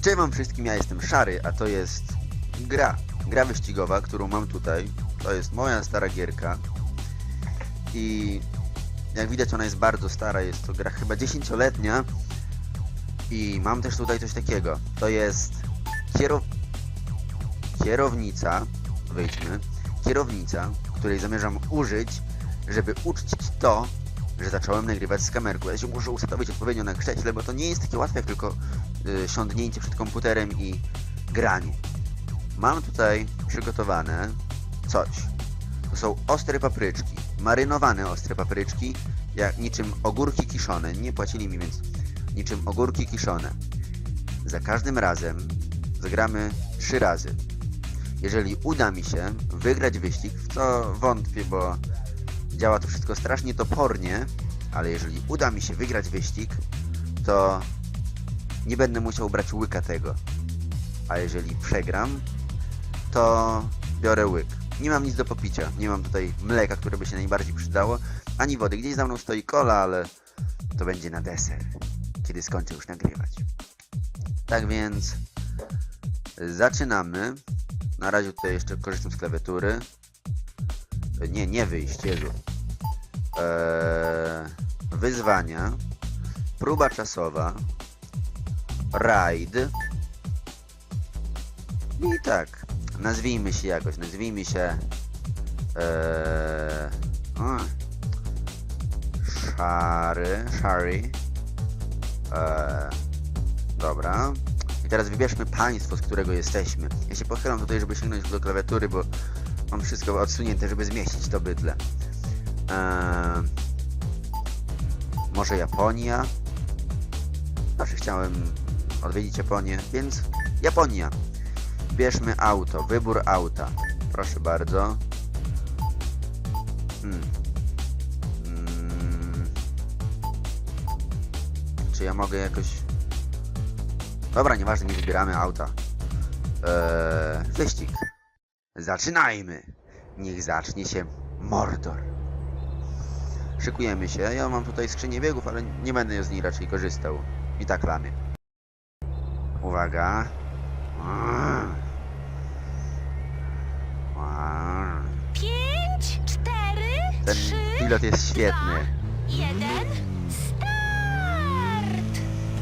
Cześć wam wszystkim, ja jestem Szary, a to jest gra. Gra wyścigowa, którą mam tutaj. To jest moja stara gierka. I jak widać ona jest bardzo stara, jest to gra chyba 10-letnia. I mam też tutaj coś takiego. To jest kierow... kierownica, wyjdźmy, kierownica, której zamierzam użyć, żeby uczcić to, że zacząłem nagrywać z kamerką. Ja się muszę ustawić odpowiednio na krześle, bo to nie jest takie łatwe jak tylko y, siądnięcie przed komputerem i granie. Mam tutaj przygotowane coś. To są ostre papryczki, marynowane ostre papryczki, jak niczym ogórki kiszone. Nie płacili mi, więc niczym ogórki kiszone. Za każdym razem zagramy trzy razy. Jeżeli uda mi się wygrać wyścig, w co wątpię, bo działa to wszystko strasznie topornie, ale jeżeli uda mi się wygrać wyścig, to nie będę musiał brać łyka tego. A jeżeli przegram, to biorę łyk. Nie mam nic do popicia. Nie mam tutaj mleka, które by się najbardziej przydało, ani wody. Gdzieś za mną stoi kola, ale to będzie na deser, kiedy skończę już nagrywać. Tak więc zaczynamy. Na razie tutaj jeszcze korzystam z klawiatury. Nie, nie wyjść, Jezu. Eee, wyzwania. Próba czasowa. Raid. I tak. Nazwijmy się jakoś. Nazwijmy się. Eee, o, szary. Szary. Eee, dobra. I teraz wybierzmy państwo, z którego jesteśmy. Ja się pochylam tutaj, żeby sięgnąć do klawiatury, bo mam wszystko odsunięte, żeby zmieścić to bydle. Eee, może Japonia? Zawsze chciałem odwiedzić Japonię, więc Japonia. Bierzmy auto, wybór auta. Proszę bardzo. Hmm. Mm. Czy ja mogę jakoś... Dobra, nieważne, nie wybieramy auta. Eee, wyścig. Zaczynajmy. Niech zacznie się Mordor. Szykujemy się. Ja mam tutaj skrzynię biegów, ale nie będę z niej raczej korzystał. I tak lamy. Uwaga. Pięć, cztery, Ten trzy, pilot jest świetny. jeden, start!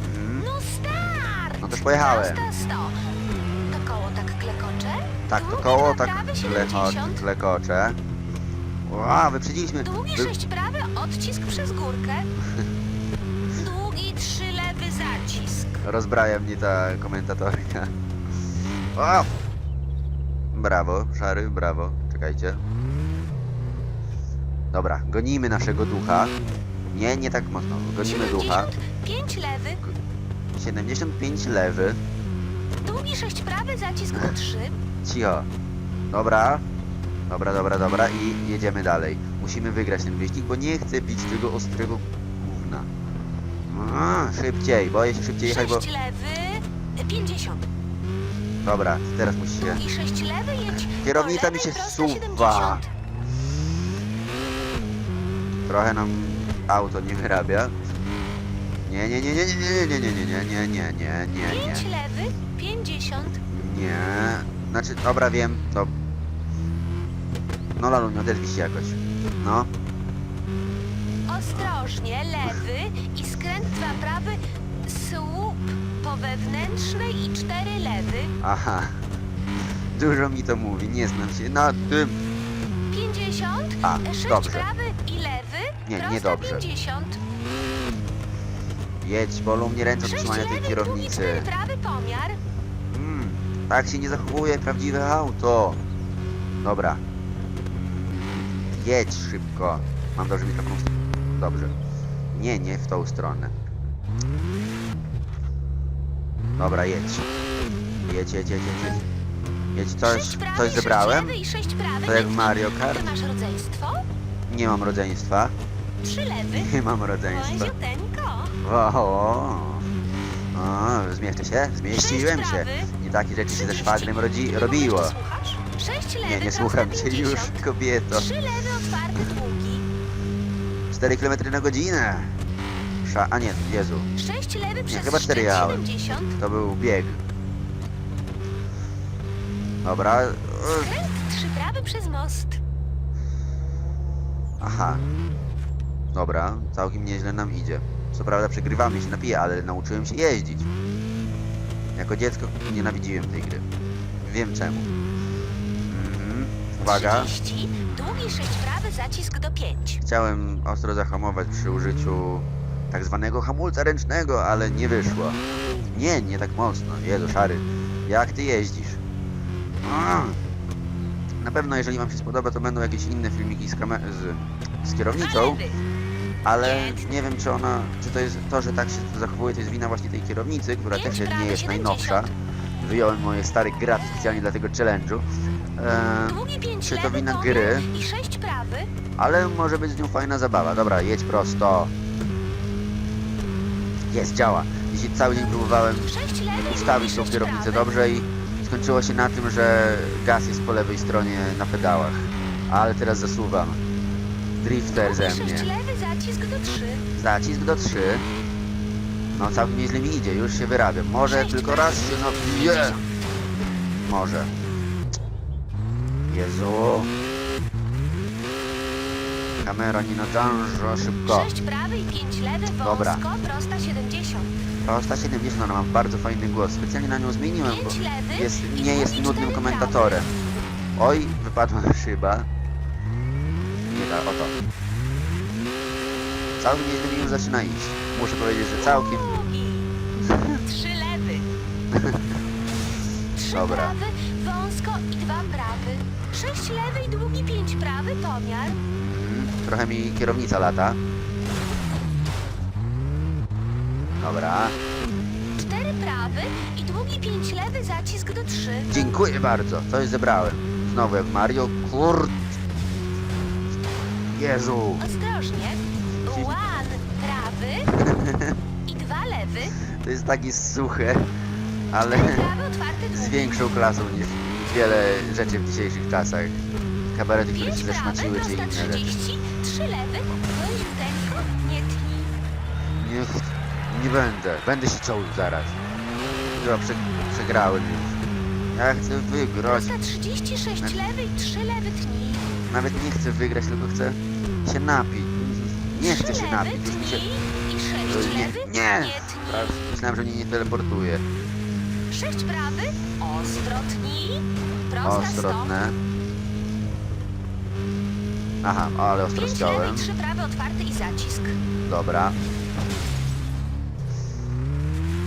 Mhm. No start! No to pojechałem. Proste sto. To koło tak klekocze? Tak, to Długie koło dwa tak prawe, kleko, 70. klekocze. Ła, wyprzedziliśmy. Długi Wy... sześć prawy, odcisk przez górkę. Rozbraja mnie ta komentatorka. O! Brawo, szary, brawo. Czekajcie. Dobra, gonimy naszego ducha. Nie, nie tak mocno. Gonimy ducha. 75 lewy, 75 lewy. długi sześć prawy, zacisk do 3. Cicho. Dobra. Dobra, dobra, dobra i jedziemy dalej. Musimy wygrać ten wyścig, bo nie chcę pić tego ostrego. A, szybciej, boję się szybciej jechać, bo... 6 lewy, 50. Dobra, teraz musi się... Długi 6 lewy, jedź. Kierownica mi się. 70. Trochę nam auto nie wyrabia. Nie, nie, nie, nie, nie, nie, nie, nie, nie, nie, nie, nie, nie, 5 nie. lewy, 50. Nie. Znaczy, dobra, wiem, to... No Lalu, nie odezwij się jakoś. No. Ostrożnie, lewy i dwa prawy, słup po wewnętrznej i 4 lewy. Aha. Dużo mi to mówi, nie znam się na tym. 50, A, 6 dobrze. prawy i lewy, Nie, prosta niedobrze. 50. Jedź, bolą mnie ręce od 6 trzymania tej lewy, długi kierownicy. 4 prawy pomiar. Mm, tak się nie zachowuje prawdziwe auto. Dobra. Jedź szybko. Mam dobrze mikrofon. Dobrze. Nie, nie w tą stronę. Dobra, jedź. Jedź, jedź, jedź, jedź. jedź. Jedź, coś, prawy, coś zebrałem? lewy i 6 prawy. To jak w Mario Kart? Masz rodzeństwo? Nie mam rodzeństwa. 3 lewy. Nie mam rodzeństwa. Wąziuteńko. O, zmieszczę się? Zmieściłem się. Nie takie rzeczy się ze 30. szwagrem rodzi, robiło. jeszcze słuchasz? 6 lewy, Nie, nie słucham cię 50. już, kobieto. 3 lewy, otwarty, długi. 4 km na godzinę. A nie, Jezu. 6 lewy przez chyba cztery jechałem. 70. To był bieg. Dobra. Skręt 3 prawy przez most. Aha. Dobra, całkiem nieźle nam idzie. Co prawda przegrywamy się napije, ale nauczyłem się jeździć. Jako dziecko nienawidziłem tej gry. Wiem czemu. Mhm. Uwaga. 30, długi 6 prawy, zacisk do 5. Chciałem ostro zahamować przy użyciu tak zwanego hamulca ręcznego, ale nie wyszło. Nie, nie tak mocno. Jezu, szary. Jak ty jeździsz? A! Na pewno, jeżeli wam się spodoba, to będą jakieś inne filmiki z, z, z kierownicą, ale nie wiem, czy ona, czy to jest to, że tak się zachowuje, to jest wina właśnie tej kierownicy, która też nie jest najnowsza. 70. Wyjąłem moje stare graty specjalnie dla tego challenge'u. Eee, Długi 5 czy to wina gry? i 6 prawy. ale może być z nią fajna zabawa. Dobra, jedź prosto. Jest, działa. Dzisiaj cały dzień próbowałem 6 lewy, ustawić tą kierownicę dobrze i skończyło się na tym, że gaz jest po lewej stronie na pedałach. Ale teraz zasuwam. Drifter ze mnie. 6 lewy, zacisk do 3. Zacisk do 3. No całkiem nieźle mi idzie, już się wyrabiam. Może tylko raz się napiję. 50. Może. Jezu. Kamera nie nadąża szybko. 6 prawy i 5 lewy, wąsko, Dobra. prosta 70. Prosta 70, ona ma bardzo fajny głos. Specjalnie na nią zmieniłem, bo 5 lewy jest, i nie jest nudnym komentatorem. Oj, wypadła szyba. Nie ta, oto. Całkiem nieźle mi już zaczyna iść. Muszę powiedzieć, że całkiem... Długi. 3 lewy. 3 Dobra. prawy, wąsko i 2 prawy. 6 lewy i długi 5 prawy, pomiar. Trochę mi kierownica lata. Dobra. 4 prawy i długi 5 lewy, zacisk do 3. Dziękuję bardzo. Coś zebrałem. Znowu jak Mario. Kurt... Jezu. Ostrożnie. One prawy i 2 lewy. To jest takie suche, ale 4 prawy, otwarty z długi. większą klasą niż wiele rzeczy w dzisiejszych czasach. Kabarety, które 5 się prawy, zeszmaciły, czy prosta inne rzeczy. 30, 3 lewy, wąziuteńko, nie tnij. Nie, nie będę. Będę się ciął zaraz. Chyba prze, przegrałem już. Ja chcę wygrać. Prosta 36 Na- lewy i 3 lewy tnij. Nawet nie chcę wygrać, tylko chcę się napić. Nie chcę się lewy, napić. Już mi się... tnij i 6 Nie, lewy, nie! tnij. Myślałem, że mnie nie teleportuje. 6 prawy, ostro tnij. Prosta Ostrotne. Aha, ale ostro 5 lewy ściąłem. i 3 prawy, otwarty i zacisk. Dobra.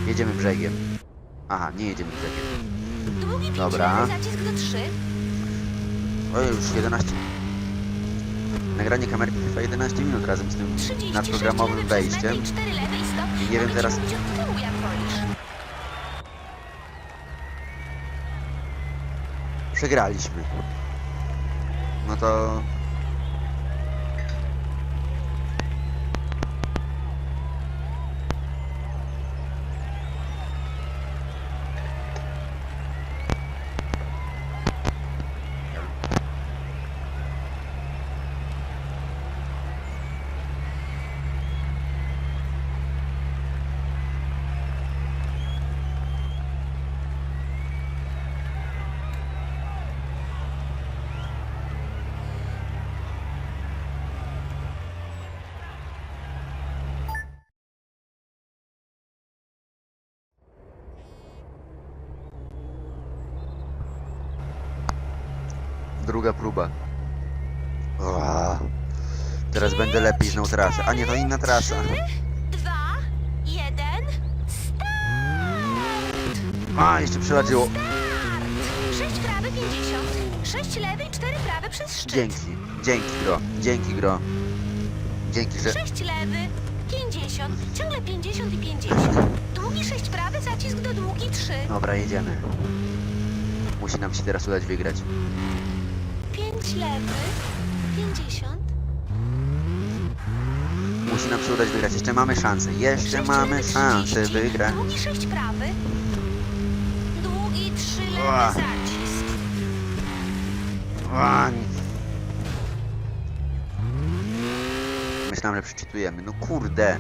Jedziemy brzegiem. Aha, nie jedziemy brzegiem. Długi 5 Dobra. lewy, zacisk do 3. Oj, już 11. Nagranie kamerki trwa 11 minut razem z tym 36 nadprogramowym lewy przez wejściem. i 4 lewy i stop. Nie wiem teraz- ci mówić od tyłu, jak wolisz. Przegraliśmy. No to... Druga próba. Ua. Teraz będę lepiej znał trasę. A nie, to inna trasa. 3, 2, 1, start! A, jeszcze przeładziło. Start! 6 prawy, 50. 6 lewy i 4 prawy przez szczyt. Dzięki, dzięki gro, dzięki gro. Dzięki, że... 6 lewy, 50. Ciągle 50 i 50. Długi 6 prawy, zacisk do długi 3. Dobra, jedziemy. Musi nam się teraz udać wygrać. 5 lewy, 50. Musi nam się udać wygrać. Jeszcze mamy szansę. Jeszcze mamy lewy, szansę 30. wygrać. Długi 6 prawy. Długi 3 lewy, zacisk. Ua. Myślałem, że przeczytujemy. No kurde.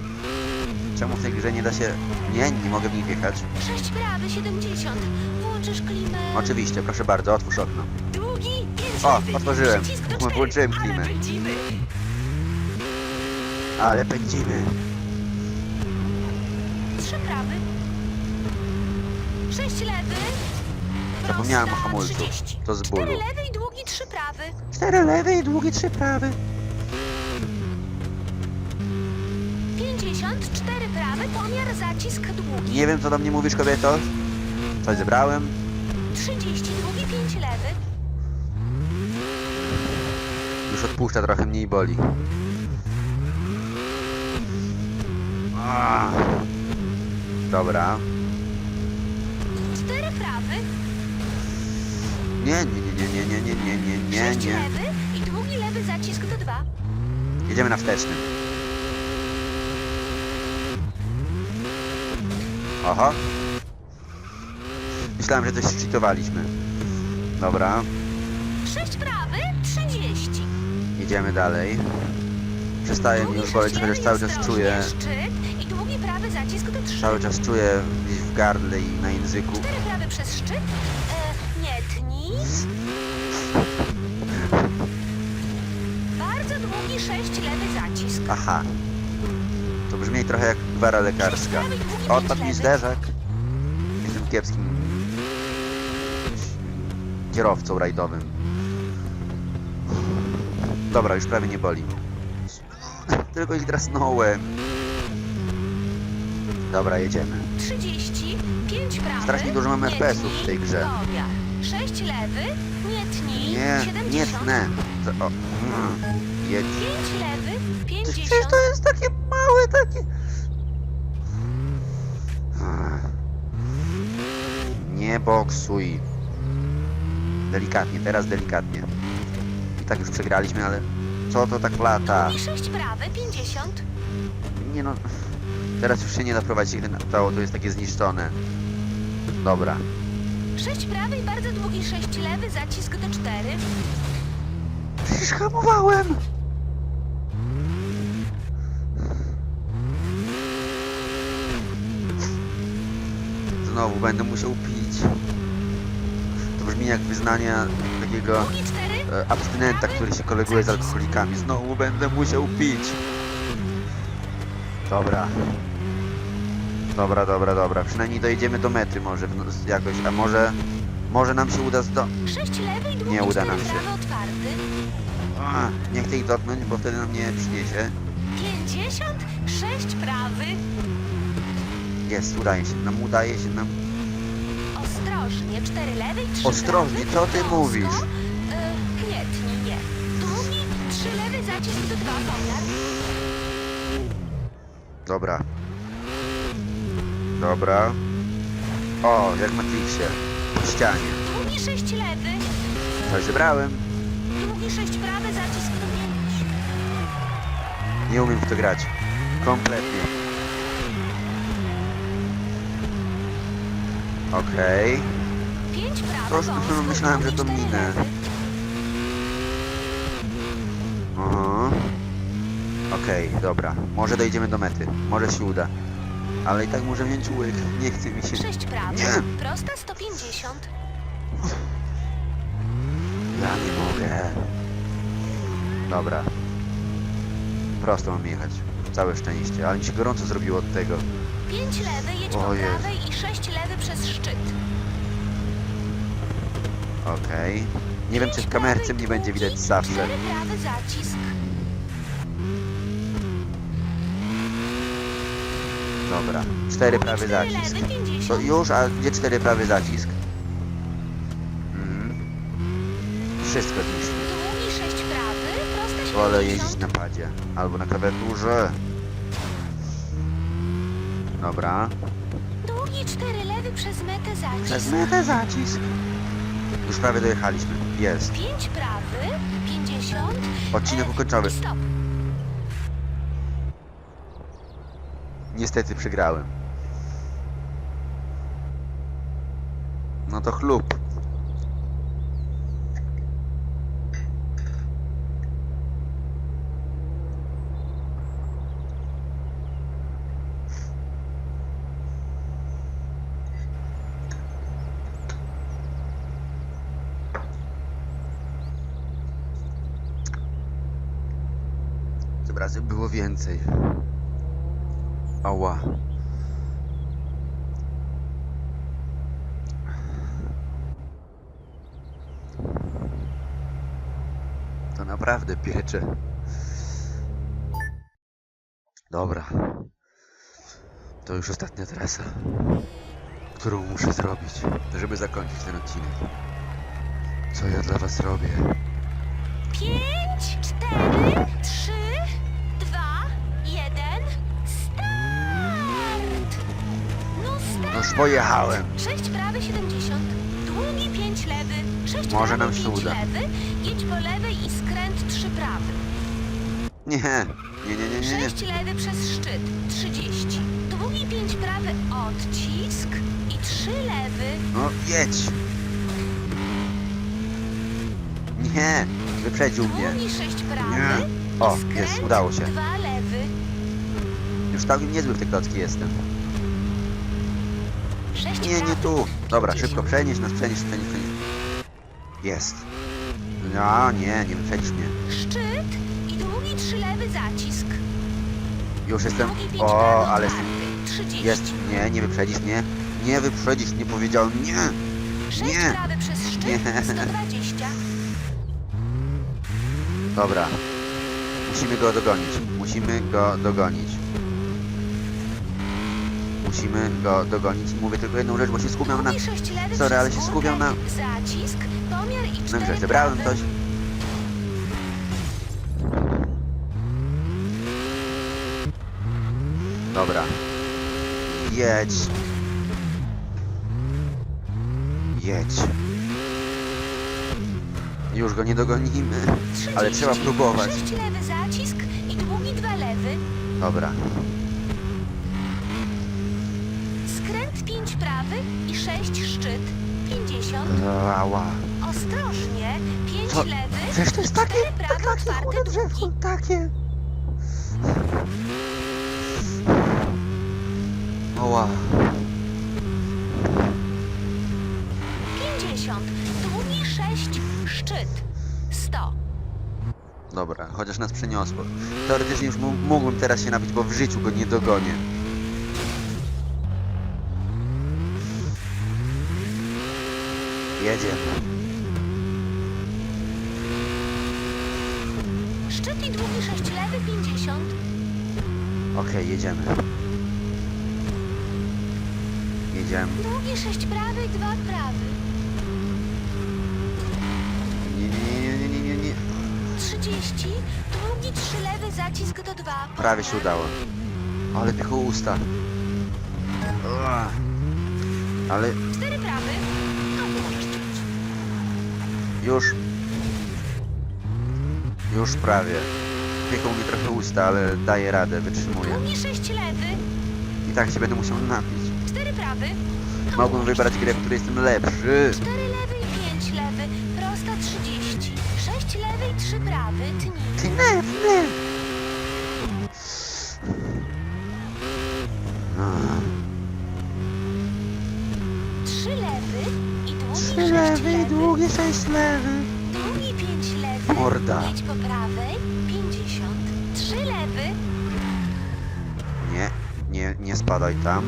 Czemu w tej grze nie da się... Nie, nie mogę w nich wjechać. 6 prawy, 70. Włączysz klimę. Oczywiście, proszę bardzo, otwórz okno. Długi, 5 O, lewy. otworzyłem. Cztery. włączyłem Ale klimę. pędzimy. Ale pędzimy. 3 prawy. 6 lewy. Zapomniałem o Prosta, hamulcu. 30. To z 4 bólu. lewy i długi 3 prawy. Cztery lewe i długie trzy prawy. 50, 4 prawy, pomiar, zacisk długi. Nie wiem, co do mnie mówisz, kobieto. Coś zebrałem. 30, długi 5 lewy. Już odpuszcza, trochę mniej boli. Ah. Dobra. 4 prawy. Nie, nie, nie, nie, nie, nie, nie, nie, nie, 6 nie. lewy i długi lewy zacisk do 2. Jedziemy na wsteczny. Oho. Myślałem, że coś szczytowaliśmy. Dobra, 6 prawy, 30. jedziemy dalej. Przestaje mnie już boleć, chociaż cały czas czuję, Szczyt i długi prawy zacisk do 3. cały czas czuję gdzieś w gardle i na języku. 4 prawy przez szczyt. E, nie tnij. Bardzo długi 6 lewy zacisk. Aha. To brzmi trochę jak gwara lekarska. Odpadł mi zderzak. Jestem kiepskim kierowcą rajdowym. Dobra, już prawie nie boli. Tylko ich drasnąłem. Dobra, jedziemy. 30, 5 prawy. Strasznie dużo mamy FPS-ów w tej grze. Pomiar. 6 lewy, nie tnij. Nie, 70, nie tnę. Za- O, mm, jedź. 5 lewy, Przecież 50. to jest takie małe, takie... Ach. Nie boksuj. Delikatnie, teraz delikatnie. Tak już przegraliśmy, ale co to tak lata? Długi 6 prawy, 50. Nie no, teraz już się nie da prowadzić, gdy to auto jest takie zniszczone. Dobra, 6 prawy i bardzo długi 6 lewy, zacisk do 4. przecież hamowałem! Znowu będę musiał pić. To brzmi jak wyznanie takiego Długi 4. e, abstynenta, który się koleguje z alkoholikami. Znowu będę musiał pić. Dobra. Dobra, dobra, dobra. Przynajmniej dojedziemy do mety może w jakoś, a może... Może nam się uda zdo... 6 lewy i długi Nie uda 4 nam się. otwarty. A, nie chcę ich dotknąć, bo wtedy nam nie przyniesie. 50, 6 prawy. Jest, udaje się. Nam udaje się, nam... Ostrożnie, 4 lewy i 3 Ostrożnie, prawy. co ty mówisz? Zacisk do 2 pomiar. Dobra. Dobra. O, jak w Matrixie. Po ścianie. Długi 6 lewy, Coś zebrałem. długi 6 prawy, zacisk do 5. Nie umiem w to grać. Kompletnie. Okej. 5 prawy, wąsko, myślałem, że to długi, cztery minę. lewy. Aha. Okej, dobra. Może dojedziemy do mety. Może się uda. Ale i tak muszę wziąć łyk. Nie chce mi się. 6 prawy, Nie. prosta 150. Ja nie mogę. Dobra. Prosto mam jechać. Całe szczęście. Ale mi się gorąco zrobiło od tego. 5 lewy, jedź po prawej i 6 lewy przez szczyt. Okej. Nie wiem, czy w kamerce mnie będzie widać zawsze. 4 prawy, zacisk. Dobra. Cztery prawy zacisk. lewy, 50. To już, a gdzie cztery prawy zacisk? Mhm. Wszystko zniszczył. Długi 6 prawy, prosta 70. Wolę jeździć na padzie. Albo na klawiaturze. Dobra. Długi 4 lewy przez metę zacisk. Przez metę zacisk. Już prawie dojechaliśmy. Jest. 5 prawy, 50. Odcinek e, ukończony. Stop. Niestety przegrałem. No to chlub. razy było więcej. Ała. To naprawdę piecze. Dobra. To już ostatnia trasa, którą muszę zrobić, żeby zakończyć ten odcinek. Co ja dla was robię? Pięć, cztery, trzy, Noż pojechałem. Sześć prawy, 70. Długi, pięć lewy. Sześć Może prawy, nam się uda. lewy. Jedź po lewej i skręt trzy prawy. Nie, nie, nie, nie, nie, nie. Sześć lewy przez szczyt, 30. Długi, pięć prawy, odcisk. I trzy lewy. No jedź. Nie, wyprzedził mnie. Długi, sześć prawy. Nie. O, skręt jest, udało się. Dwa lewy. Już całkiem niezły w te klocki jestem. Nie, nie tu. Dobra, 50. szybko przenieś nas, przenieś, przenieś, przenieś. Jest. No, nie, nie wyprzedzisz mnie. Szczyt i długi trzy lewy zacisk. Już jestem... O, ale... 30. Jest. Nie, nie wyprzedzisz mnie. Nie wyprzedzisz, nie powiedziałem nie. Nie. Nie. 120. Dobra. Musimy go dogonić. Musimy go dogonić. Musimy go dogonić. Mówię tylko jedną rzecz, bo się skupiam na... Sorry, ale się skupiam na- Zacisk, pomiar i No że zebrałem coś. Dobra. Jedź. Jedź. Już go nie dogonimy, ale 30. trzeba próbować. Dobra. Skręt pięć prawy i sześć szczyt. 50. Ała. Ostrożnie. Pięć Co? lewy. Przecież to jest cztery takie, prawy, otwarte chude drzewko, takie. Oła. 50. Długi sześć szczyt. 100. Dobra, chociaż nas przeniosło. Teoretycznie już mu- mógłbym teraz się napić, bo w życiu go nie dogonię. Jedzie. Szczyt i długi 6 lewy 50. Okej, jedziemy. Jedziemy. Długi 6 prawy 2 prawy. Nie, nie, nie, nie, nie, nie. nie 30. Długi 3 lewy zacisk do 2. Prawie się udało. Ale tylko usta. Ale 4 już... Już prawie. Pieką mi trochę usta, ale daję radę, wytrzymuję. Długi sześć lewy. I tak się będę musiał napić. Cztery prawy. Mogłem wybrać grę, w której jestem lepszy. Cztery lewy i pięć lewy. Prosta 30. Sześć lewy i trzy prawy. Tnij. Ty nie. A, Trzy lewy i długi Trzy sześć lewy i lewy. długi sześć lewy. Długi pięć lewy. Morda. Jedź po prawej. 50. Trzy lewy. Nie, nie, nie spadaj tam.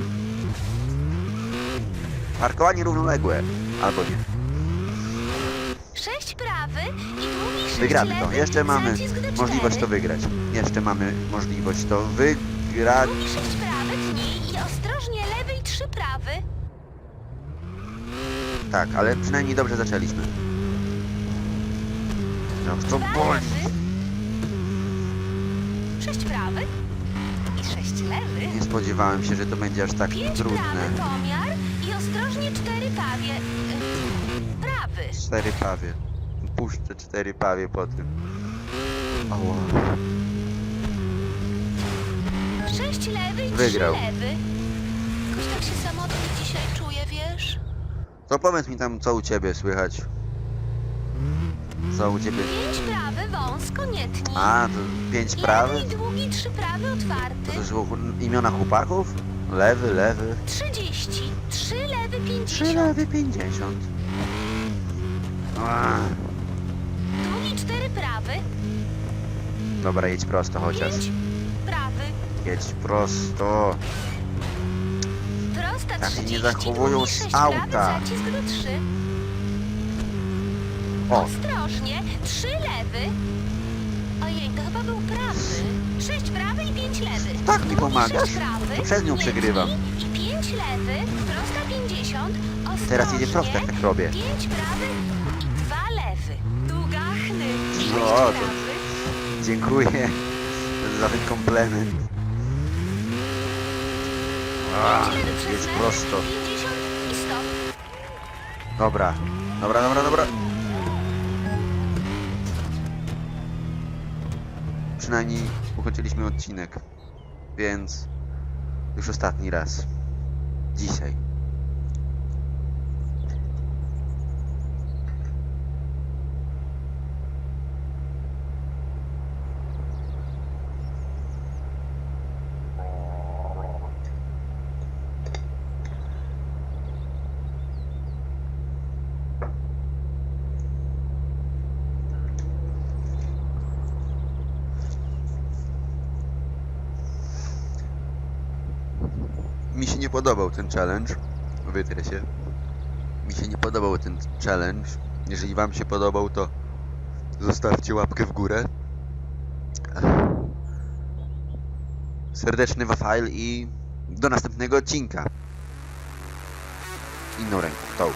Parkowanie równoległe. Albo nie. Sześć prawy i długi sześć Wygramy lewy. to. Jeszcze mamy Zacisk do możliwość to cztery. wygrać. Jeszcze mamy możliwość to wygrać. Długi sześć prawy, tnij i ostrożnie lewy i trzy prawy. Tak, ale przynajmniej dobrze zaczęliśmy. No to boli. Sześć prawy i sześć lewy. Nie spodziewałem się, że to będzie aż tak Pięć trudne. prawy pomiar i ostrożnie cztery pawie. Prawy. Cztery pawie. Puszczę cztery pawie po tym. Ała. Sześć lewy i Wygrał. trzy lewy. Jakoś tak się samotnie dzisiaj? To powiedz mi tam, co u ciebie słychać. Co u ciebie? Pięć prawy, wąsko, nie tnij. A, to pięć Lewy prawy? i długi, trzy prawy, To otwarty. też było imiona chłopaków? Lewy, lewy. 30. Trzy lewy, 50. Trzy lewy, pięćdziesiąt. A, Długi cztery prawy. Dobra, jedź prosto chociaż. Pięć, prawy, Jedź prosto. Prosta Tak się nie 30, zachowują z auta. Prawy, zacisk do 3. O, Ostrożnie, trzy lewy. Ojej, to chyba był prawy. Sześć prawy i pięć lewy. Tak mi pomagasz? sześć prawy, nią przegrywam. I pięć lewy, prosta pięćdziesiąt, ostrożnie. teraz jedzie prosto, jak tak robię. Pięć prawy i dwa lewy. Długachny. No, to-. Dziękuję za ten komplement. A, lewy, prosto. Dobra, dobra, dobra, dobra. Przynajmniej ukończyliśmy odcinek, więc już ostatni raz. Dzisiaj. Mi się nie podobał ten challenge. Wytrę się. Mi się nie podobał ten challenge. Jeżeli wam się podobał, to zostawcie łapkę w górę. Serdeczny wafajl i do następnego odcinka. Inną ręką, tą.